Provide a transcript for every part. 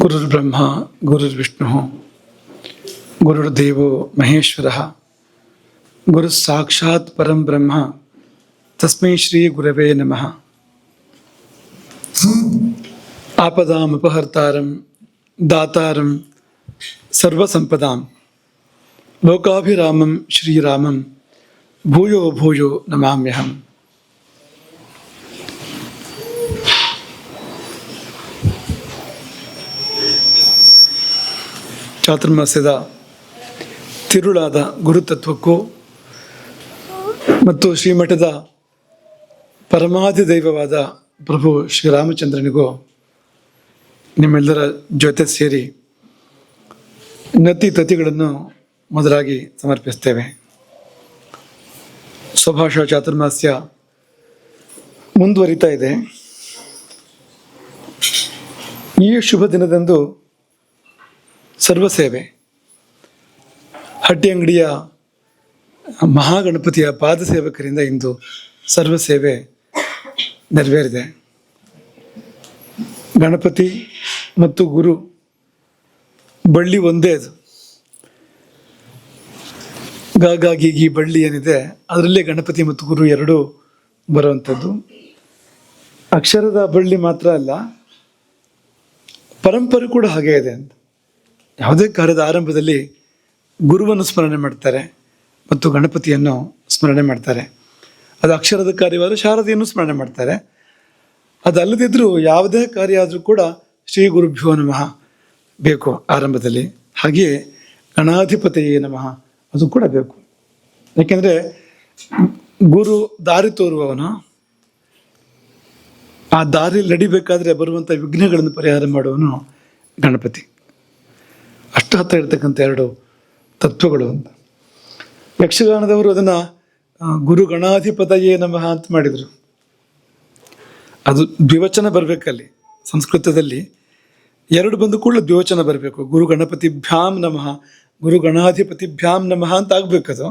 गुरुर्ब्रह्मा, गुरुर्विष्णुः, गुरुर्देवो महेश्वरः गुरुः साक्षात् परं ब्रह्म, तस्मै श्रीगुरवे नमः। आपदामुपहर्तारं दातारं सर्वसम्पदां लोकाभिरामं, श्रीरामं, भूयो भूयो नमाम्यहम्। ಚಾತುರ್ಮಾಸ್ಯದ ತಿರುಳಾದ ಗುರುತತ್ವಕ್ಕೂ ಮತ್ತು ಶ್ರೀಮಠದ ಪರಮಾಧಿ ದೈವವಾದ ಪ್ರಭು ಶ್ರೀರಾಮಚಂದ್ರನಿಗೂ ನಿಮ್ಮೆಲ್ಲರ ಜೊತೆ ಸೇರಿ ನತಿ ತತಿಗಳನ್ನು ಮೊದಲಾಗಿ ಸಮರ್ಪಿಸ್ತೇವೆ. ಸ್ವಭಾಷ ಚಾತುರ್ಮಾಸ್ಯ ಮುಂದುವರಿತಾ ಇದೆ. ಈ ಶುಭ ದಿನದಂದು ಸರ್ವಸೇವೆ ಹಟ್ಟಿ ಅಂಗಡಿಯ ಮಹಾಗಣಪತಿಯ ಪಾದ ಸೇವಕರಿಂದ ಇಂದು ಸರ್ವ ಸೇವೆ ನೆರವೇರಿದೆ. ಗಣಪತಿ ಮತ್ತು ಗುರು ಬಳ್ಳಿ ಒಂದೇ ಅದು. ಗಾಗಾಗಿ ಈ ಬಳ್ಳಿ ಏನಿದೆ, ಅದರಲ್ಲೇ ಗಣಪತಿ ಮತ್ತು ಗುರು ಎರಡೂ ಬರುವಂಥದ್ದು ಅಕ್ಷರದ ಬಳ್ಳಿ ಮಾತ್ರ ಅಲ್ಲ, ಪರಂಪರೆ ಕೂಡ ಹಾಗೆ ಇದೆ ಅಂತ. ಯಾವುದೇ ಕಾರ್ಯದ ಆರಂಭದಲ್ಲಿ ಗುರುವನ್ನು ಸ್ಮರಣೆ ಮಾಡ್ತಾರೆ ಮತ್ತು ಗಣಪತಿಯನ್ನು ಸ್ಮರಣೆ ಮಾಡ್ತಾರೆ. ಅದು ಅಕ್ಷರದ ಕಾರ್ಯವಾದರೆ ಶಾರದೆಯನ್ನು ಸ್ಮರಣೆ ಮಾಡ್ತಾರೆ. ಅದಲ್ಲದಿದ್ದರೂ ಯಾವುದೇ ಕಾರ್ಯ ಆದರೂ ಕೂಡ ಶ್ರೀ ಗುರುಭ್ಯೋ ನಮಃ ಬೇಕು ಆರಂಭದಲ್ಲಿ. ಹಾಗೆಯೇ ಗಣಾಧಿಪತಿಯೇ ನಮಃ ಅದು ಕೂಡ ಬೇಕು. ಯಾಕೆಂದರೆ ಗುರು ದಾರಿ ತೋರುವವನು. ಆ ದಾರಿ ನಡಿಬೇಕಾದ್ರೆ ಬರುವಂಥ ವಿಘ್ನಗಳನ್ನು ಪರಿಹಾರ ಮಾಡುವನು ಗಣಪತಿ. ಅಷ್ಟು ಹತ್ರ ಇರ್ತಕ್ಕಂಥ ಎರಡು ತತ್ವಗಳು ಅಂತ. ಯಕ್ಷಗಾನದವರು ಅದನ್ನು ಗುರು ಗಣಾಧಿಪತಯೇ ನಮಃ ಅಂತ ಮಾಡಿದರು. ಅದು ದ್ವಿವಚನ ಬರಬೇಕಲ್ಲಿ, ಸಂಸ್ಕೃತದಲ್ಲಿ. ಎರಡು ಬಂದು ಕೂಡ ದ್ವಿವಚನ ಬರಬೇಕು. ಗುರು ಗಣಪತಿ ಭ್ಯಾಮ್ ನಮಃ, ಗುರು ಗಣಾಧಿಪತಿ ಭ್ಯಾಮ್ ನಮಃ ಅಂತ ಆಗ್ಬೇಕದು.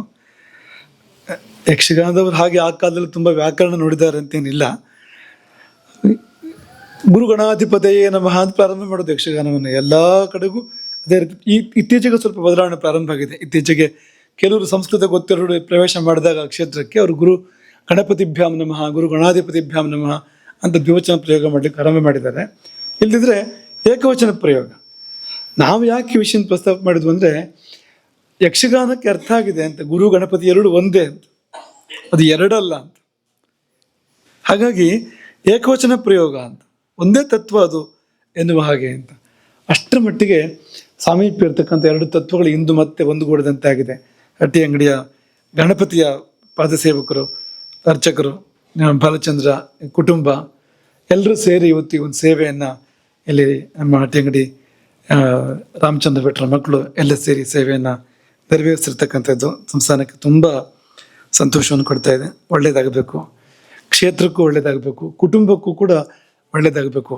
ಯಕ್ಷಗಾನದವರು ಹಾಗೆ ಆ ಕಾಲದಲ್ಲಿ ತುಂಬ ವ್ಯಾಕರಣ ನೋಡಿದ್ದಾರೆ ಅಂತೇನಿಲ್ಲ ಗುರು ಗಣಾಧಿಪತಿಯೇ ನಮಃ ಅಂತ ಪ್ರಾರಂಭ ಮಾಡೋದು ಯಕ್ಷಗಾನವನ್ನು. ಎಲ್ಲ ಕಡೆಗೂ ಅದೇ ಈ, ಇತ್ತೀಚೆಗೆ ಸ್ವಲ್ಪ ಬದಲಾವಣೆ ಪ್ರಾರಂಭ ಆಗಿದೆ. ಇತ್ತೀಚೆಗೆ ಕೆಲವರು ಸಂಸ್ಕೃತ ಗೊತ್ತಿರೋರು ಪ್ರವೇಶ ಮಾಡಿದಾಗ ಕ್ಷೇತ್ರಕ್ಕೆ ಅವರು ಗುರು ಗಣಪತಿಭ್ಯಾಂ ನಮಃ, ಗುರು ಗಣಾಧಿಪತಿಭ್ಯಾಂ ನಮಃ ಅಂತ ದ್ವಿವಚನ ಪ್ರಯೋಗ ಮಾಡಲಿಕ್ಕೆ ಆರಂಭ ಮಾಡಿದ್ದಾರೆ. ಇಲ್ಲದಿದ್ದರೆ ಏಕವಚನ ಪ್ರಯೋಗ. ನಾವು ಯಾಕೆ ವಿಷಯ ಪ್ರಸ್ತಾಪ ಮಾಡಿದ್ವು ಅಂದರೆ, ಯಕ್ಷಗಾನಕ್ಕೆ ಅರ್ಥ ಆಗಿದೆ ಅಂತ, ಗುರು ಗಣಪತಿ ಎರಡು ಒಂದೇ ಅಂತ. ಅದು ಎರಡಲ್ಲ ಅಂತ. ಹಾಗಾಗಿ ಏಕವಚನ ಪ್ರಯೋಗ ಅಂತ, ಒಂದೇ ತತ್ವ ಅದು ಎನ್ನುವ ಹಾಗೆ ಅಂತ. ಅಷ್ಟರ ಮಟ್ಟಿಗೆ ಸಾಮೀಪ್ಯ ಇರತಕ್ಕಂಥ ಎರಡು ತತ್ವಗಳು ಇಂದು ಮತ್ತೆ ಒಂದುಗೂಡದಂತೆ ಆಗಿದೆ ಹಟ್ಟಿ ಅಂಗಡಿಯ ಗಣಪತಿಯ ಪಾದಸೇವಕರು ಅರ್ಚಕರು ಆ, ಬಾಲಚಂದ್ರ ಕುಟುಂಬ ಎಲ್ಲರೂ ಸೇರಿ ಇವತ್ತು ಒಂದು ಸೇವೆಯನ್ನು ಇಲ್ಲಿ ನಮ್ಮ ಹಟ್ಟಿ ಅಂಗಡಿ ರಾಮಚಂದ್ರ ಭಟ್ರ ಮಕ್ಕಳು ಎಲ್ಲ ಸೇರಿ ಸೇವೆಯನ್ನು ನೆರವೇರಿಸಿರ್ತಕ್ಕಂಥದ್ದು ಸಂಸ್ಥಾನಕ್ಕೆ ತುಂಬ ಸಂತೋಷವನ್ನು ಕೊಡ್ತಾ ಇದೆ. ಒಳ್ಳೆಯದಾಗಬೇಕು ಕ್ಷೇತ್ರಕ್ಕೂ ಒಳ್ಳೆಯದಾಗಬೇಕು ಕುಟುಂಬಕ್ಕೂ ಕೂಡ ಒಳ್ಳೆಯದಾಗಬೇಕು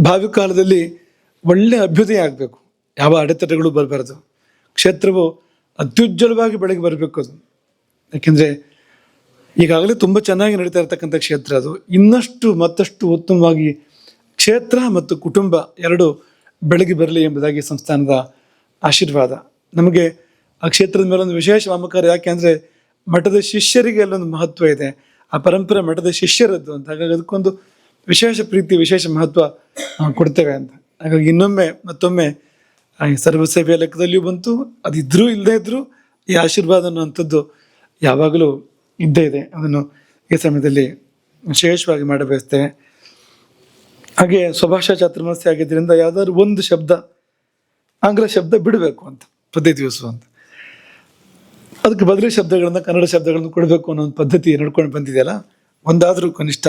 ಭಾವಿ ಕಾಲದಲ್ಲಿ ಒಳ್ಳೆಯ ಅಭ್ಯುದಯ ಆಗಬೇಕು. ಯಾವ ಅಡೆತಡೆಗಳು ಬರಬಾರ್ದು. ಕ್ಷೇತ್ರವು ಅತ್ಯುಜ್ವಲವಾಗಿ ಬೆಳಗ್ಗೆ ಬರಬೇಕು ಅದು. ಯಾಕೆಂದರೆ ಈಗಾಗಲೇ ತುಂಬ ಚೆನ್ನಾಗಿ ನಡೀತಾ ಇರತಕ್ಕಂಥ ಕ್ಷೇತ್ರ ಅದು. ಇನ್ನಷ್ಟು ಮತ್ತಷ್ಟು ಉತ್ತಮವಾಗಿ ಕ್ಷೇತ್ರ ಮತ್ತು ಕುಟುಂಬ ಎರಡು ಬೆಳಗ್ಗೆ ಬರಲಿ ಎಂಬುದಾಗಿ ಸಂಸ್ಥಾನದ ಆಶೀರ್ವಾದ. ನಮಗೆ ಆ ಕ್ಷೇತ್ರದ ಮೇಲೆ ಒಂದು ವಿಶೇಷ ಮಮಕಾರ ಯಾಕೆ ಅಂದರೆ ಮಠದ ಶಿಷ್ಯರಿಗೆ ಅಲ್ಲೊಂದು ಮಹತ್ವ ಇದೆ. ಆ ಪರಂಪರೆ ಮಠದ ಶಿಷ್ಯರದ್ದು ಅಂತ. ಹಾಗಾಗಿ ಅದಕ್ಕೊಂದು ವಿಶೇಷ ಪ್ರೀತಿ, ವಿಶೇಷ ಮಹತ್ವ ಕೊಡ್ತೇವೆ ಅಂತ. ಹಾಗಾಗಿ ಇನ್ನೊಮ್ಮೆ ಮತ್ತೊಮ್ಮೆ ಸರ್ವಸೇವೆಯ ಲೆಕ್ಕದಲ್ಲಿಯೂ ಬಂತು. ಅದಿದ್ರೂ ಇಲ್ಲದೇ ಇದ್ರೂ ಈ ಆಶೀರ್ವಾದ ಅನ್ನುವಂಥದ್ದು ಯಾವಾಗಲೂ ಇದ್ದೇ ಇದೆ. ಅದನ್ನು ಈ ಸಮಯದಲ್ಲಿ ವಿಶೇಷವಾಗಿ ಮಾಡಬಯಸ್ತೇವೆ ಹಾಗೆ ಸ್ವಭಾಷಾ ಚಾತುರ್ಮಾಸ್ಯ ಆಗಿದ್ದರಿಂದ ಯಾವ್ದಾದ್ರು ಒಂದು ಶಬ್ದ, ಆಂಗ್ಲ ಶಬ್ದ ಬಿಡಬೇಕು ಅಂತ ಪದ್ಧತಿ ದಿವಸ ಅಂತ. ಅದಕ್ಕೆ ಬದಲಿ ಶಬ್ದಗಳನ್ನು ಕನ್ನಡ ಶಬ್ದಗಳನ್ನು ಕೊಡಬೇಕು ಅನ್ನೋ ಒಂದು ಪದ್ಧತಿ ನಡ್ಕೊಂಡು ಬಂದಿದೆಯಲ್ಲ, ಒಂದಾದರೂ ಕನಿಷ್ಠ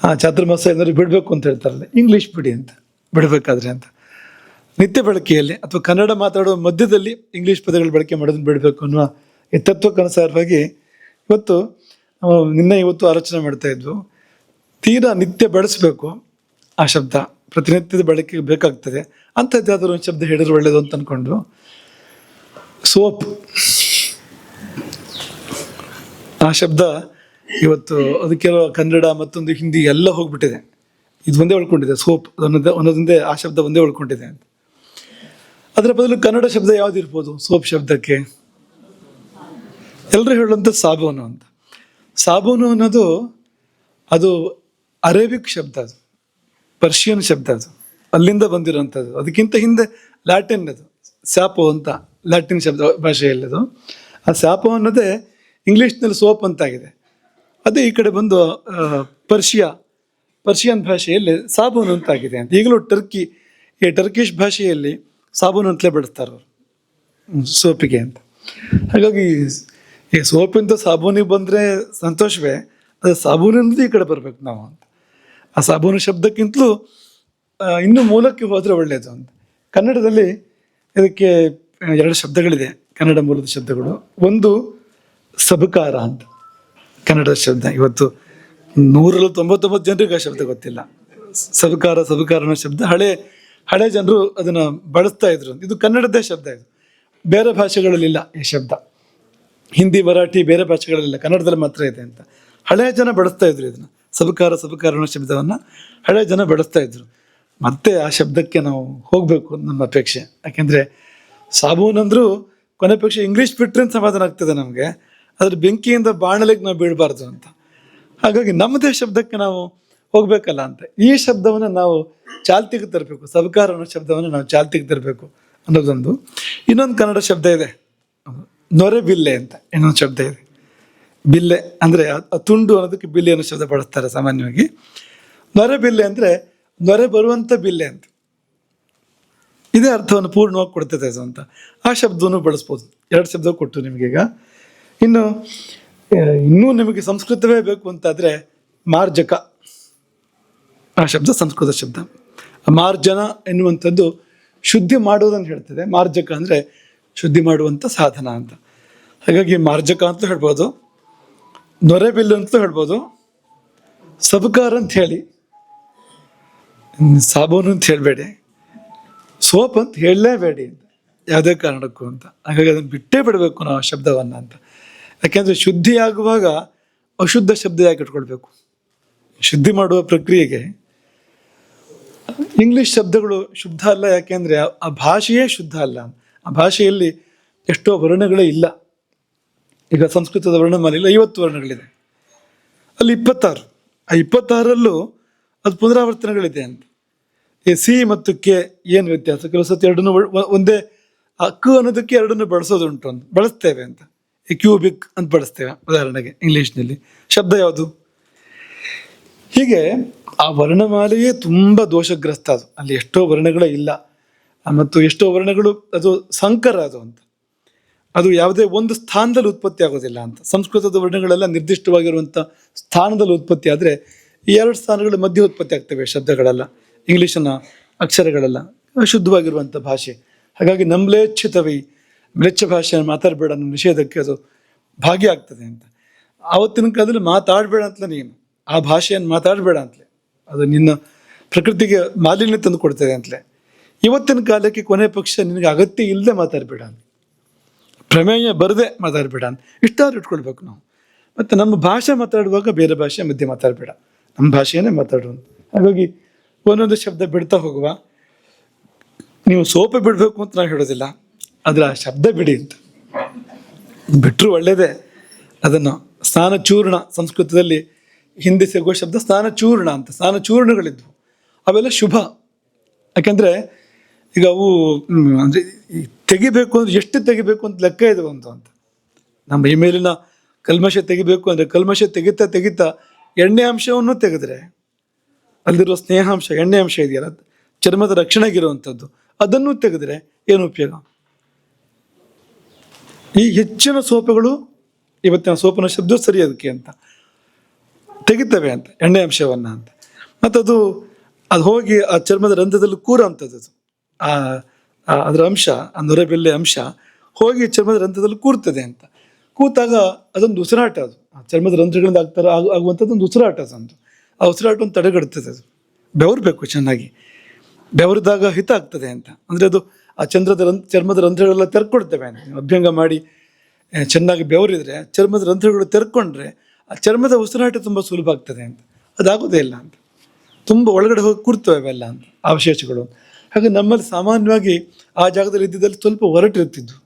ಆ ಚಾತುರ್ಮಾಸ ಏನಾದ್ರು ಬಿಡಬೇಕು ಅಂತ ಹೇಳ್ತಾರಲ್ಲ ಇಂಗ್ಲೀಷ್ ಬಿಡಿ ಅಂತ. ಬಿಡಬೇಕಾದ್ರೆ ಅಂತ. ನಿತ್ಯ ಬಳಕೆಯಲ್ಲಿ ಅಥವಾ ಕನ್ನಡ ಮಾತಾಡುವ ಮಧ್ಯದಲ್ಲಿ ಇಂಗ್ಲೀಷ್ ಪದಗಳು ಬಳಕೆ ಮಾಡೋದನ್ನು ಬಿಡಬೇಕು ಅನ್ನುವ ತತ್ವಕ್ಕನುಸಾರವಾಗಿ ಇವತ್ತು ನಿನ್ನೆ ಇವತ್ತು ಆಲೋಚನೆ ಮಾಡ್ತಾ ಇದ್ವು. ತೀರಾ ನಿತ್ಯ ಬಳಸಬೇಕು ಆ ಶಬ್ದ. ಪ್ರತಿನಿತ್ಯದ ಬಳಕೆಗೆ ಬೇಕಾಗ್ತದೆ. ಅಂಥದ್ದಾದರೂ ಒಂದು ಶಬ್ದ ಹೇಳಿದ್ರೆ ಒಳ್ಳೇದು ಅಂತ ಅಂದ್ಕೊಂಡು ಸೋಪ್. ಆ ಶಬ್ದ ಇವತ್ತು ಅದಕ್ಕೆಲ್ಲ ಕನ್ನಡ ಮತ್ತೊಂದು ಹಿಂದಿ ಎಲ್ಲ ಹೋಗ್ಬಿಟ್ಟಿದೆ. ಇದು ಒಂದೇ ಉಳ್ಕೊಂಡಿದೆ ಸೋಪ್ ಅನ್ನೋದೇ ಅನ್ನೋದೊಂದೇ ಆ ಶಬ್ದ ಒಂದೇ ಉಳ್ಕೊಂಡಿದೆ ಅಂತ. ಅದರ ಬದಲು ಕನ್ನಡ ಶಬ್ದ ಯಾವ್ದಿರ್ಬೋದು ಸೋಪ್ ಶಬ್ದಕ್ಕೆ. ಎಲ್ಲರೂ ಹೇಳುವಂಥ ಸಾಬೂನು ಅಂತ. ಸಾಬೂನು ಅನ್ನೋದು ಅದು ಅರೇಬಿಕ್ ಶಬ್ದ ಅದು. ಪರ್ಷಿಯನ್ ಶಬ್ದ ಅದು. ಅಲ್ಲಿಂದ ಬಂದಿರೋಂಥದ್ದು ಅದಕ್ಕಿಂತ ಹಿಂದೆ ಲ್ಯಾಟಿನ್ ಅದು. ಸ್ಯಾಪೋ ಅಂತ ಲ್ಯಾಟಿನ್ ಶಬ್ದ ಭಾಷೆಯಲ್ಲಿ ಅದು. ಆ ಸ್ಯಾಪೋ ಅನ್ನೋದೇ ಇಂಗ್ಲೀಷ್ನಲ್ಲಿ ಸೋಪ್ ಅಂತಾಗಿದೆ. ಅದೇ ಈ ಕಡೆ ಬಂದು ಪರ್ಷಿಯಾ ಪರ್ಷಿಯನ್ ಭಾಷೆಯಲ್ಲಿ ಸಾಬೂನು ಅಂತಾಗಿದೆ ಅಂತ. ಈಗಲೂ ಟರ್ಕಿ, ಈ ಟರ್ಕಿಶ್ ಭಾಷೆಯಲ್ಲಿ ಸಾಬೂನು ಅಂತಲೇ ಬಳಸ್ತಾರೆ ಅವರು. ಸೋಪಿಗೆ ಅಂತ. ಹಾಗಾಗಿ ಈ ಸೋಪಿಂದ ಸಾಬೂನಿಗೆ ಬಂದರೆ ಸಂತೋಷವೇ, ಅದು ಸಾಬೂನಿಂದ ಈ ಕಡೆ ಬರಬೇಕು ನಾವು ಅಂತ. ಆ ಸಾಬೂನು ಶಬ್ದಕ್ಕಿಂತಲೂ ಇನ್ನೂ ಮೂಲಕ್ಕೆ ಹೋದರೆ ಒಳ್ಳೆಯದು ಅಂತ. ಕನ್ನಡದಲ್ಲಿ ಇದಕ್ಕೆ ಎರಡು ಶಬ್ದಗಳಿದೆ, ಕನ್ನಡ ಮೂಲದ ಶಬ್ದಗಳು. ಒಂದು ಸಬಕಾರ ಅಂತ, ಕನ್ನಡದ ಶಬ್ದ. ಇವತ್ತು ನೂರಲ್ಲಿ ತೊಂಬತ್ತೊಂಬತ್ತು ಜನರಿಗೆ ಆ ಶಬ್ದ ಗೊತ್ತಿಲ್ಲ. ಸಬಕಾರ ಸಬಕಾರ ಅನ್ನೋ ಶಬ್ದ. ಹಳೆ ಹಳೆ ಜನರು ಅದನ್ನು ಬಳಸ್ತಾ ಇದ್ರು. ಇದು ಕನ್ನಡದೇ ಶಬ್ದ ಇದು. ಬೇರೆ ಭಾಷೆಗಳಲ್ಲಿಲ್ಲ ಈ ಶಬ್ದ. ಹಿಂದಿ, ಮರಾಠಿ ಬೇರೆ ಭಾಷೆಗಳಲ್ಲಿಲ್ಲ ಕನ್ನಡದಲ್ಲಿ ಮಾತ್ರ ಇದೆ ಅಂತ. ಹಳೆಯ ಜನ ಬಳಸ್ತಾ ಇದ್ರು ಇದನ್ನ. ಸಬಕಾರ ಸಬಕಾರ ಅನ್ನೋ ಶಬ್ದವನ್ನು ಹಳೆಯ ಜನ ಬಳಸ್ತಾ ಇದ್ರು. ಮತ್ತೆ ಆ ಶಬ್ದಕ್ಕೆ ನಾವು ಹೋಗಬೇಕು ನಮ್ಮ ಅಪೇಕ್ಷೆ. ಯಾಕೆಂದರೆ ಅಂದ್ರು ಕೊನೆ ಪಕ್ಷ ಇಂಗ್ಲೀಷ್ ಬಿಟ್ಟರೆ ಸಮಾಧಾನ ಆಗ್ತದೆ ನಮಗೆ. ಅದ್ರ ಬೆಂಕಿಯಿಂದ ಬಾಣಲೆಗೆ ನಾವು ಬೀಳಬಾರ್ದು ಅಂತ. ಹಾಗಾಗಿ ನಮ್ಮದೇ ಶಬ್ದಕ್ಕೆ ನಾವು ಹೋಗ್ಬೇಕಲ್ಲ ಅಂತ. ಈ ಶಬ್ದವನ್ನು ನಾವು ಚಾಲ್ತಿಗೆ ತರಬೇಕು. ಸಹಕಾರ ಅನ್ನೋ ಶಬ್ದವನ್ನು ನಾವು ಚಾಲ್ತಿಗೆ ತರಬೇಕು ಅನ್ನೋದೊಂದು. ಇನ್ನೊಂದು ಕನ್ನಡ ಶಬ್ದ ಇದೆ. ನೊರೆ ಬಿಲ್ಲೆ ಅಂತ ಇನ್ನೊಂದು ಶಬ್ದ ಇದೆ. ಬಿಲ್ಲೆ ಅಂದರೆ ತುಂಡು ಅನ್ನೋದಕ್ಕೆ ಬಿಲ್ಲೆ ಅನ್ನೋ ಶಬ್ದ ಬಳಸ್ತಾರೆ ಸಾಮಾನ್ಯವಾಗಿ. ನೊರೆ ಬಿಲ್ಲೆ ಅಂದರೆ ನೊರೆ ಬರುವಂಥ ಬಿಲ್ಲೆ ಅಂತ. ಇದೇ ಅರ್ಥವನ್ನು ಪೂರ್ಣವಾಗಿ ಕೊಡ್ತದೆ ಅದು ಅಂತ. ಆ ಶಬ್ದವನ್ನು ಬಳಸ್ಬೋದು. ಎರಡು ಶಬ್ದ ಕೊಟ್ಟು ನಿಮಗೀಗ. ಇನ್ನು ಇನ್ನೂ ನಿಮಗೆ ಸಂಸ್ಕೃತವೇ ಬೇಕು ಅಂತಾದರೆ ಮಾರ್ಜಕ. ಆ ಶಬ್ದ ಸಂಸ್ಕೃತ ಶಬ್ದ. ಮಾರ್ಜನ ಎನ್ನುವಂಥದ್ದು ಶುದ್ಧಿ ಮಾಡುವುದನ್ನು ಹೇಳ್ತದೆ. ಮಾರ್ಜಕ ಅಂದರೆ ಶುದ್ಧಿ ಮಾಡುವಂಥ ಸಾಧನ ಅಂತ. ಹಾಗಾಗಿ ಮಾರ್ಜಕ ಅಂತಲೂ ಹೇಳ್ಬೋದು. ನೊರೆಬಿಲ್ಲು ಅಂತಲೂ ಹೇಳ್ಬೋದು. ಸಬ್ಕಾರ್ ಅಂತ ಹೇಳಿ. ಸಾಬೂನು ಅಂತ ಹೇಳಬೇಡಿ. ಸೋಪ್ ಅಂತ ಹೇಳಲೇಬೇಡಿ ಅಂತ. ಯಾವುದೇ ಕಾರಣಕ್ಕೂ ಅಂತ. ಹಾಗಾಗಿ ಅದನ್ನು ಬಿಟ್ಟೇ ಬಿಡಬೇಕು ನಾವು ಶಬ್ದವನ್ನು ಅಂತ. ಯಾಕೆಂದರೆ ಶುದ್ಧಿ ಆಗುವಾಗ ಅಶುದ್ಧ ಶಬ್ದ ಯಾಕೆ ಇಟ್ಕೊಳ್ಬೇಕು? ಶುದ್ಧಿ ಮಾಡುವ ಪ್ರಕ್ರಿಯೆಗೆ ಇಂಗ್ಲಿಷ್ ಶಬ್ದಗಳು ಶುದ್ಧ ಅಲ್ಲ, ಯಾಕೆಂದರೆ ಆ- ಭಾಷೆಯೇ ಶುದ್ಧ ಅಲ್ಲ. ಆ ಭಾಷೆಯಲ್ಲಿ ಎಷ್ಟೋ ವರ್ಣಗಳೇ ಇಲ್ಲ. ಈಗ ಸಂಸ್ಕೃತದ ವರ್ಣಮಾಲೆಯಲ್ಲಿ ಐವತ್ತು ವರ್ಣಗಳಿದೆ. ಅಲ್ಲಿ ಇಪ್ಪತ್ತಾರು. ಆ ಇಪ್ಪತ್ತಾರಲ್ಲೂ ಅದು ಪುನರಾವರ್ತನೆಗಳಿದೆ ಅಂತ. ಈ ಸಿ ಮತ್ತು ಕೆ ಏನು ವ್ಯತ್ಯಾಸ? ಕೆಲವು ಸತಿ ಎರಡನ್ನೂ ಒಂದೇ ಅಕ್ಕು ಅನ್ನೋದಕ್ಕೆ ಎರಡನ್ನು ಬಳಸೋದುಂಟು ಅಂತ. ಬಳಸ್ತೇವೆ ಅಂತ. ಕ್ಯೂಬಿಕ್ ಅಂತ ಬಳಸ್ತೇವೆ, ಉದಾಹರಣೆಗೆ ಇಂಗ್ಲೀಷ್ನಲ್ಲಿ. ಶಬ್ದ ಯಾವುದು? ಹೀಗೆ ಆ ವರ್ಣಮಾಲೆಯೇ ತುಂಬ ದೋಷಗ್ರಸ್ತ ಅದು. ಅಲ್ಲಿ ಎಷ್ಟೋ ವರ್ಣಗಳೇ ಇಲ್ಲ. ಮತ್ತು ಎಷ್ಟೋ ವರ್ಣಗಳು, ಅದು ಸಂಕರ ಅದು ಅಂತ. ಅದು ಯಾವುದೇ ಒಂದು ಸ್ಥಾನದಲ್ಲಿ ಉತ್ಪತ್ತಿ ಆಗೋದಿಲ್ಲ ಅಂತ. ಸಂಸ್ಕೃತದ ವರ್ಣಗಳೆಲ್ಲ ನಿರ್ದಿಷ್ಟವಾಗಿರುವಂಥ ಸ್ಥಾನದಲ್ಲಿ ಉತ್ಪತ್ತಿ ಆದರೆ ಈ ಎರಡು ಸ್ಥಾನಗಳ ಮಧ್ಯೆ ಉತ್ಪತ್ತಿ ಆಗ್ತವೆ, ಶಬ್ದಗಳೆಲ್ಲ. ಇಂಗ್ಲೀಷನ ಅಕ್ಷರಗಳೆಲ್ಲ. ಶುದ್ಧವಾಗಿರುವಂಥ ಭಾಷೆ. ಹಾಗಾಗಿ ನಮ್ಲೇಚ್ಛಿತವಿ ಮ್ಲೇಚ್ಛ ಭಾಷೆಯನ್ನು ಮಾತಾಡಬೇಡ ಅನ್ನೋ ನಿಷೇಧಕ್ಕೆ ಅದು ಭಾಗಿಯಾಗ್ತದೆ ಅಂತ. ಆವತ್ತಿನ ಕಾಲದಲ್ಲಿ ಮಾತಾಡಬೇಡ ಅಂತಲೇ ನೀನು ಆ ಭಾಷೆಯನ್ನು ಮಾತಾಡಬೇಡ ಅಂತಲೇ. ಅದು ನಿನ್ನ ಪ್ರಕೃತಿಗೆ ಮಾಲಿನ್ಯ ತಂದು ಕೊಡ್ತದೆ ಅಂತಲೇ. ಇವತ್ತಿನ ಕಾಲಕ್ಕೆ ಕೊನೆ ಪಕ್ಷ ನಿನಗೆ ಅಗತ್ಯ ಇಲ್ಲದೆ ಮಾತಾಡಬೇಡ ಅಂತ. ಪ್ರಮೇಯ ಬರದೆ ಮಾತಾಡಬೇಡ ಅಂತ. ಇಷ್ಟಾದ್ರೂ ಇಟ್ಕೊಳ್ಬೇಕು ನಾವು. ಮತ್ತು ನಮ್ಮ ಭಾಷೆ ಮಾತಾಡುವಾಗ ಬೇರೆ ಭಾಷೆ ಮಧ್ಯೆ ಮಾತಾಡಬೇಡ. ನಮ್ಮ ಭಾಷೆಯನ್ನೇ ಮಾತಾಡು ಅಂತ. ಹಾಗಾಗಿ ಒಂದೊಂದು ಶಬ್ದ ಬಿಡ್ತಾ ಹೋಗುವ. ನೀವು ಸೋಪೆ ಬಿಡಬೇಕು ಅಂತ ನಾವು ಹೇಳೋದಿಲ್ಲ. ಆದರೆ ಆ ಶಬ್ದ ಬಿಡಿ ಅಂತ. ಬಿಟ್ಟರು ಒಳ್ಳೆಯದೇ ಅದನ್ನು ಸ್ನಾನ ಚೂರ್ಣ ಸಂಸ್ಕೃತದಲ್ಲಿ ಹಿಂದೆ ಸಿಗುವ ಶಬ್ದ ಸ್ನಾನ ಚೂರ್ಣ ಅಂತ. ಸ್ನಾನ ಚೂರ್ಣಗಳಿದ್ವು ಅವೆಲ್ಲ ಶುಭ. ಯಾಕಂದರೆ ಈಗ ಅವು ಅಂದರೆ ಅಂದ್ರೆ ತೆಗಿಬೇಕು ಅಂದ್ರೆ ಎಷ್ಟು ತೆಗಿಬೇಕು ಅಂತ ಲೆಕ್ಕ ಇದೆ ಒಂದು ಅಂತ. ನಮ್ಮ ಈ ಮೇಲಿನ ಕಲ್ಮಶ ತೆಗಿಬೇಕು ಅಂದರೆ ಕಲ್ಮಶ ತೆಗಿತಾ ತೆಗಿತಾ ಎಣ್ಣೆ ಅಂಶವನ್ನು ತೆಗೆದ್ರೆ ಅಲ್ಲಿರುವ ಸ್ನೇಹಾಂಶ, ಎಣ್ಣೆ ಅಂಶ ಇದೆಯಲ್ಲ, ಚರ್ಮದ ರಕ್ಷಣೆಗಿರುವಂಥದ್ದು, ಅದನ್ನು ತೆಗೆದ್ರೆ ಏನು ಉಪಯೋಗ? ಈ ಹೆಚ್ಚಿನ ಸೋಪುಗಳು, ಇವತ್ತಿನ ಸೋಪನ ಶಬ್ದ ಸರಿ ಅದಕ್ಕೆ ಅಂತ. ತೆಗಿತವೆ ಅಂತ, ಎಣ್ಣೆ ಅಂಶವನ್ನ ಅಂತ. ಮತ್ತದು ಅದು ಹೋಗಿ ಆ ಚರ್ಮದ ರಂಧ್ರದಲ್ಲಿ ಕೂರೋಂಥದ್ದು ಅದು. ಆ ಅದರ ಅಂಶ, ಆ ನೊರೆಬೆಲ್ಲೆ ಅಂಶ ಹೋಗಿ ಚರ್ಮದ ರಂಧ್ರದಲ್ಲಿ ಕೂರ್ತದೆ ಅಂತ. ಕೂತಾಗ ಅದೊಂದು ಉಸಿರಾಟ ಅದು. ಆ ಚರ್ಮದ ರಂಧ್ರಗಳಿಂದ ಆಗ್ತಾರ, ಆಗ- ಆಗುವಂಥದ್ದು ಒಂದು ಉಸಿರಾಟ ಆ ಉಸಿರಾಟವನ್ನು ತಡೆಗಡ್ತದೆ ಅದು. ಬೆವರ್ಬೇಕು ಚೆನ್ನಾಗಿ. ಬೆವರಿದಾಗ ಹಿತ ಆಗ್ತದೆ ಅಂತ. ಅಂದರೆ ಅದು ಆ ಚಂದ್ರದ ರಂಧ್ರ, ಚರ್ಮದ ರಂಧ್ರಗಳೆಲ್ಲ ತೆರ್ಕೊಡ್ತೇವೆ ಅಭ್ಯಂಗ ಮಾಡಿ ಚೆನ್ನಾಗಿ ಬೆವರಿದ್ರೆ ಚರ್ಮದ ರಂಧ್ರಗಳು ತೆರ್ಕೊಂಡ್ರೆ ಆ ಚರ್ಮದ ಉಸಿರಾಟ ತುಂಬ ಸುಲಭ ಆಗ್ತದೆ ಅಂತ. ಅದಾಗೋದೇ ಇಲ್ಲ ಅಂತ. ತುಂಬ ಒಳಗಡೆ ಹೋಗಿ ಕೂರ್ತವೆ ಅವೆಲ್ಲ ಅಂತ, ಅವಶೇಷಗಳು ಹಾಗೆ ನಮ್ಮಲ್ಲಿ ಸಾಮಾನ್ಯವಾಗಿ ಆ ಜಾಗದಲ್ಲಿ ಇದ್ದಿದ್ದಲ್ಲಿ ಸ್ವಲ್ಪ ಹೊರಟಿರ್ತಿದ್ದು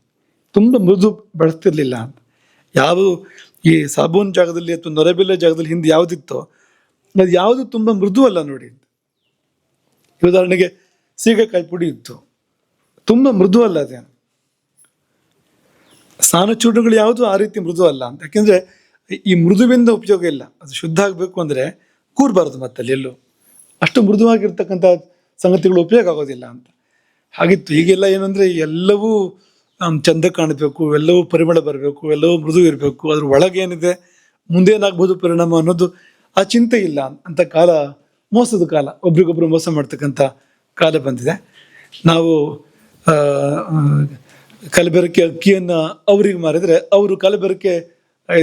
ತುಂಬ ಮೃದು ಬಳಸ್ತಿರ್ಲಿಲ್ಲ ಅಂತ. ಯಾವ ಈ ಸಾಬೂನ್ ಜಾಗದಲ್ಲಿ ಅಥವಾ ನೊರೆಬಿಲ್ಲ ಜಾಗದಲ್ಲಿ ಹಿಂದೆ ಯಾವುದಿತ್ತೋ, ಅದು ಯಾವುದು ತುಂಬ ಮೃದು ಅಲ್ಲ ನೋಡಿ ಉದಾಹರಣೆಗೆ ಸೀಗೆಕಾಯಿ ಪುಡಿ ಇತ್ತು. ತುಂಬ ಮೃದು ಅಲ್ಲ ಅದೇನು ಸ್ನಾನಚೂರ್ಣಗಳು ಯಾವುದು ಆ ರೀತಿ ಮೃದು ಅಲ್ಲ ಅಂತ. ಯಾಕೆಂದ್ರೆ ಈ ಮೃದುವಿಂದ ಉಪಯೋಗ ಇಲ್ಲ. ಅದು ಶುದ್ಧ ಆಗಬೇಕು ಅಂದರೆ ಕೂರ್ಬಾರ್ದು ಮತ್ತಲ್ಲಿ ಎಲ್ಲೂ. ಅಷ್ಟು ಮೃದುವಾಗಿರ್ತಕ್ಕಂಥ ಸಂಗತಿಗಳು ಉಪಯೋಗ ಆಗೋದಿಲ್ಲ ಅಂತ. ಹಾಗಿತ್ತು. ಈಗೆಲ್ಲ ಏನಂದ್ರೆ ಎಲ್ಲವೂ ಚಂದ ಕಾಣಬೇಕು, ಎಲ್ಲವೂ ಪರಿಮಳ ಬರಬೇಕು, ಎಲ್ಲವೂ ಮೃದು ಇರಬೇಕು. ಅದ್ರ ಒಳಗೆ ಏನಿದೆ ಮುಂದೇನಾಗ್ಬೋದು ಪರಿಣಾಮ ಅನ್ನೋದು ಆ ಚಿಂತೆ ಇಲ್ಲ ಅಂತ ಕಾಲ, ಮೋಸದ ಕಾಲ, ಒಬ್ರಿಗೊಬ್ರು ಮೋಸ ಮಾಡ್ತಕ್ಕಂಥ ಕಾಲ ಬಂದಿದೆ. ನಾವು ಕಲಬೆರಕೆ ಅಕ್ಕಿಯನ್ನು ಅವ್ರಿಗೆ ಮಾರಿದರೆ ಅವರು ಕಲಬೆರಕೆ,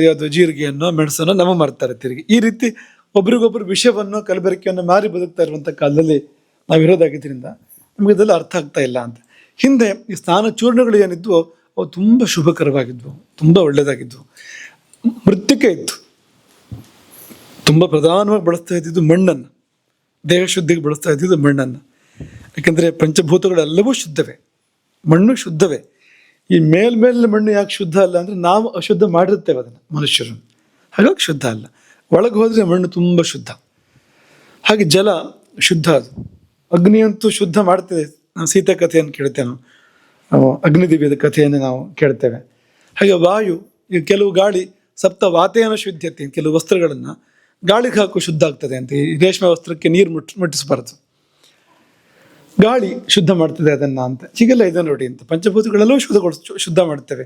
ಯಾವುದು ಜೀರಿಗೆಯನ್ನು, ಮೆಣಸನ್ನು ನಮಗೆ ಮಾರ್ತಾರೆ ತಿರುಗಿ. ಈ ರೀತಿ ಒಬ್ರಿಗೊಬ್ರು ವಿಷಯವನ್ನು ಕಲಬೆರಕೆಯನ್ನು ಮಾರಿ ಬದುಕ್ತಾ ಇರುವಂಥ ಕಾಲದಲ್ಲಿ ನಾವು ಇರೋದಾಗಿದ್ದರಿಂದ ನಮಗೆ ಇದೆಲ್ಲ ಅರ್ಥ ಆಗ್ತಾ ಇಲ್ಲ ಅಂತ. ಹಿಂದೆ ಈ ಸ್ನಾನ ಚೂರ್ಣಗಳು ಏನಿದ್ವು, ಅವು ತುಂಬ ಶುಭಕರವಾಗಿದ್ವು, ತುಂಬ ಒಳ್ಳೆಯದಾಗಿದ್ವು ಮೃತ್ತಿಕೆ ಇತ್ತು. ತುಂಬ ಪ್ರಧಾನವಾಗಿ ಬಳಸ್ತಾ ಇದ್ದಿದ್ದು ಮಣ್ಣನ್ನು. ದೇಹ ಶುದ್ಧಿಗೆ ಬಳಸ್ತಾ ಇದ್ದಿದ್ದು ಮಣ್ಣನ್ನು. ಯಾಕೆಂದರೆ ಪಂಚಭೂತಗಳೆಲ್ಲವೂ ಶುದ್ಧವೇ. ಮಣ್ಣು ಶುದ್ಧವೇ. ಈ ಮೇಲ್ಮೇಲಿನ ಮಣ್ಣು ಯಾಕೆ ಶುದ್ಧ ಅಲ್ಲ ಅಂದರೆ ನಾವು ಅಶುದ್ಧ ಮಾಡಿರ್ತೇವೆ ಅದನ್ನು ಮನುಷ್ಯರು. ಹಾಗಾಗಿ ಶುದ್ಧ ಅಲ್ಲ. ಒಳಗೆ ಹೋದರೆ ಮಣ್ಣು ತುಂಬ ಶುದ್ಧ. ಹಾಗೆ ಜಲ ಶುದ್ಧ ಅದು. ಅಗ್ನಿಯಂತೂ ಶುದ್ಧ ಮಾಡ್ತದೆ. ನಾವು ಸೀತೆ ಕಥೆಯನ್ನು ಕೇಳ್ತೇವೆ ನಾವು ಅಗ್ನಿದಿವ್ಯದ ಕಥೆಯನ್ನು ನಾವು ಕೇಳ್ತೇವೆ. ಹಾಗೆ ವಾಯು, ಈ ಕೆಲವು ಗಾಳಿ ಸಪ್ತ ವಾತೆಯನ್ನು ಶುದ್ಧತೆ, ಕೆಲವು ವಸ್ತ್ರಗಳನ್ನು ಗಾಳಿಗೆ ಹಾಕು ಶುದ್ಧ ಆಗ್ತದೆ ಅಂತ. ಈ ರೇಷ್ಮೆ ವಸ್ತ್ರಕ್ಕೆ ನೀರು ಮುಟ್ ಮುಟ್ಟಿಸಬಾರ್ದು. ಗಾಳಿ ಶುದ್ಧ ಮಾಡ್ತದೆ ಅದನ್ನ ಅಂತ. ಹೀಗೆಲ್ಲ ಇದೆ ನೋಡಿ ಅಂತ. ಪಂಚಭೂತಗಳೆಲ್ಲವೂ ಶುದ್ಧಗೊಳಿಸ್ ಶುದ್ಧ ಮಾಡ್ತೇವೆ.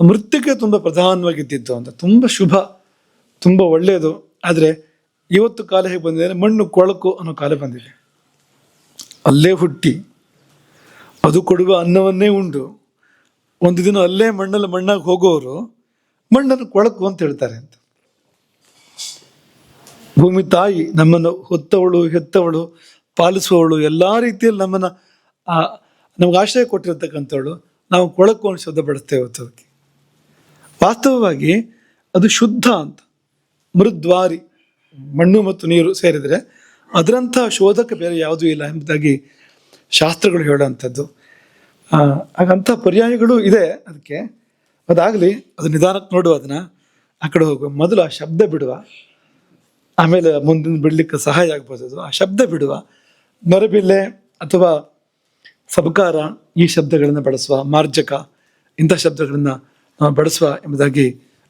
ಮೃತ್ಯುಕ್ಕೆ ತುಂಬ ಪ್ರಧಾನವಾಗಿದ್ದಿದ್ದು ಅಂತ. ತುಂಬ ಶುಭ, ತುಂಬ ಒಳ್ಳೆಯದು ಆದರೆ ಇವತ್ತು ಕಾಲ ಹೇಗೆ ಬಂದಿದೆ ಮಣ್ಣು ಕೊಳಕು ಅನ್ನೋ ಕಾಲ ಬಂದಿದೆ. ಅಲ್ಲೇ ಹುಟ್ಟಿ, ಅದು ಕೊಡುವ ಅನ್ನವನ್ನೇ ಉಂಡು. ಒಂದು ದಿನ ಅಲ್ಲೇ ಮಣ್ಣಲ್ಲಿ ಮಣ್ಣಾಗಿ ಹೋಗೋರು ಮಣ್ಣನ್ನು ಕೊಳಕು ಅಂತ ಹೇಳ್ತಾರೆ ಅಂತ. ಭೂಮಿ ತಾಯಿ ನಮ್ಮನ್ನು ಹೊತ್ತವಳು, ಹೆತ್ತವಳು ಪಾಲಿಸುವವಳು ಎಲ್ಲ ರೀತಿಯಲ್ಲಿ ನಮ್ಮನ್ನು ನಮ್ಗೆ ಆಶ್ರಯ ಕೊಟ್ಟಿರ್ತಕ್ಕಂಥವಳು. ನಾವು ಕೊಳಕು ಅಂತ ಶಬ್ದ ಪಡಿಸ್ತೇವೆ ಅದಕ್ಕೆ. ವಾಸ್ತವವಾಗಿ ಅದು ಶುದ್ಧ ಅಂತ. ಮೃದ್ವಾರಿ, ಮಣ್ಣು ಮತ್ತು ನೀರು ಸೇರಿದರೆ ಅದರಂಥ ಶೋಧಕ ಬೇರೆ ಯಾವುದೂ ಇಲ್ಲ ಎಂಬುದಾಗಿ ಶಾಸ್ತ್ರಗಳು ಹೇಳುವಂಥದ್ದು. ಹಾಗಂಥ ಪರ್ಯಾಯಗಳು ಇದೆ ಅದಕ್ಕೆ. ಅದಾಗಲಿ, ಅದು ನಿಧಾನಕ್ಕೆ ನೋಡುವ ಅದನ್ನ. ಆ ಕಡೆ ಹೋಗುವ ಮೊದಲು ಆ ಶಬ್ದ ಬಿಡುವ. ಆಮೇಲೆ ಮುಂದಿನ ಬಿಡ್ಲಿಕ್ಕೆ ಸಹಾಯ ಆಗ್ಬೋದು ಅದು. ಆ ಶಬ್ದ ಬಿಡುವ. ನೊರಬಿಲ್ಲೆ ಅಥವಾ ಸಬಕಾರ ಈ ಶಬ್ದಗಳನ್ನು ಬಳಸುವ, ಮಾರ್ಜಕ ಇಂಥ ಶಬ್ದಗಳನ್ನು ನಾವು ಬಳಸುವ ಎಂಬುದಾಗಿ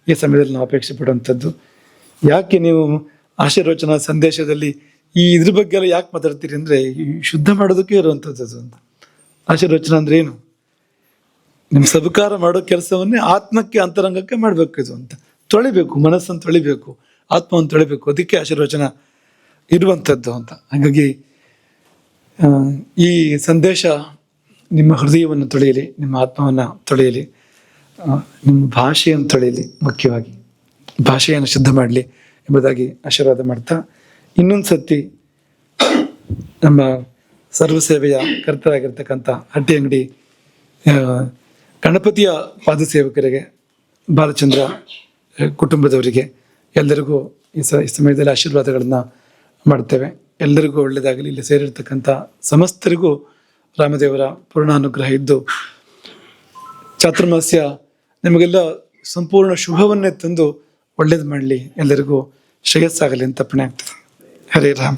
ಈ ಸಮಯದಲ್ಲಿ ನಾವು ಅಪೇಕ್ಷೆ ಪಡುವಂಥದ್ದು ಯಾಕೆ ನೀವು ಆಶೀರ್ವಚನ ಸಂದೇಶದಲ್ಲಿ ಈ ಇದ್ರ ಬಗ್ಗೆ ಎಲ್ಲ ಯಾಕೆ ಮಾತಾಡ್ತೀರಿ ಅಂದರೆ, ಈ ಶುದ್ಧ ಮಾಡೋದಕ್ಕೆ ಇರುವಂಥದ್ದು ಅಂತ. ಆಶೀರ್ವಚನ ಅಂದ್ರೆ ಏನು? ನಿಮ್ಮ ಸಬಕಾರ ಮಾಡೋ ಕೆಲಸವನ್ನೇ ಆತ್ಮಕ್ಕೆ ಅಂತರಂಗಕ್ಕೆ ಮಾಡಬೇಕು ಇದು ಅಂತ. ತೊಳಿಬೇಕು, ಮನಸ್ಸನ್ನು ತೊಳಿಬೇಕು, ಆತ್ಮವನ್ನು ತೊಳಿಬೇಕು, ಅದಕ್ಕೆ ಆಶೀರ್ವಚನ ಇರುವಂಥದ್ದು ಅಂತ. ಹಾಗಾಗಿ ಈ ಸಂದೇಶ ನಿಮ್ಮ ಹೃದಯವನ್ನು ತೊಳೆಯಲಿ, ನಿಮ್ಮ ಆತ್ಮವನ್ನು ತೊಳೆಯಲಿ ನಿಮ್ಮ ಭಾಷೆಯನ್ನು ತೊಳೆಯಲಿ ಮುಖ್ಯವಾಗಿ. ಭಾಷೆಯನ್ನು ಶುದ್ಧ ಮಾಡಲಿ ಎಂಬುದಾಗಿ ಆಶೀರ್ವಾದ ಮಾಡ್ತಾ, ಇನ್ನೊಂದು ಸತಿ ನಮ್ಮ ಸರ್ವ ಸೇವೆಯ ಕರ್ತರಾಗಿರ್ತಕ್ಕಂಥ ಹಟ್ಟಿ ಅಂಗಡಿ ಗಣಪತಿಯ ಗಣಪತಿಯ ಪಾದಸೇವಕರಿಗೆ ಬಾಲಚಂದ್ರ ಕುಟುಂಬದವರಿಗೆ ಎಲ್ಲರಿಗೂ ಈ ಸ, ಈ ಸಮಯದಲ್ಲಿ ಆಶೀರ್ವಾದಗಳನ್ನು ಮಾಡ್ತೇವೆ. ಎಲ್ಲರಿಗೂ ಒಳ್ಳೆಯದಾಗಲಿ, ಇಲ್ಲಿ ಸೇರಿರ್ತಕ್ಕಂಥ ಸಮಸ್ತರಿಗೂ ರಾಮದೇವರ ಪೂರ್ಣಾನುಗ್ರಹ ಇದ್ದು, ಚಾತುರ್ಮಾಸ್ಯ ನಿಮಗೆಲ್ಲ ಸಂಪೂರ್ಣ ಶುಭವನ್ನೇ ತಂದು ಒಳ್ಳೇದು ಮಾಡಲಿ. ಎಲ್ಲರಿಗೂ ಶ್ರೇಯಸ್ಸಾಗಲಿ ಅಂತ ಪಣೆ ಆಗ್ತದೆ. ಹರೇ ರಾಮ.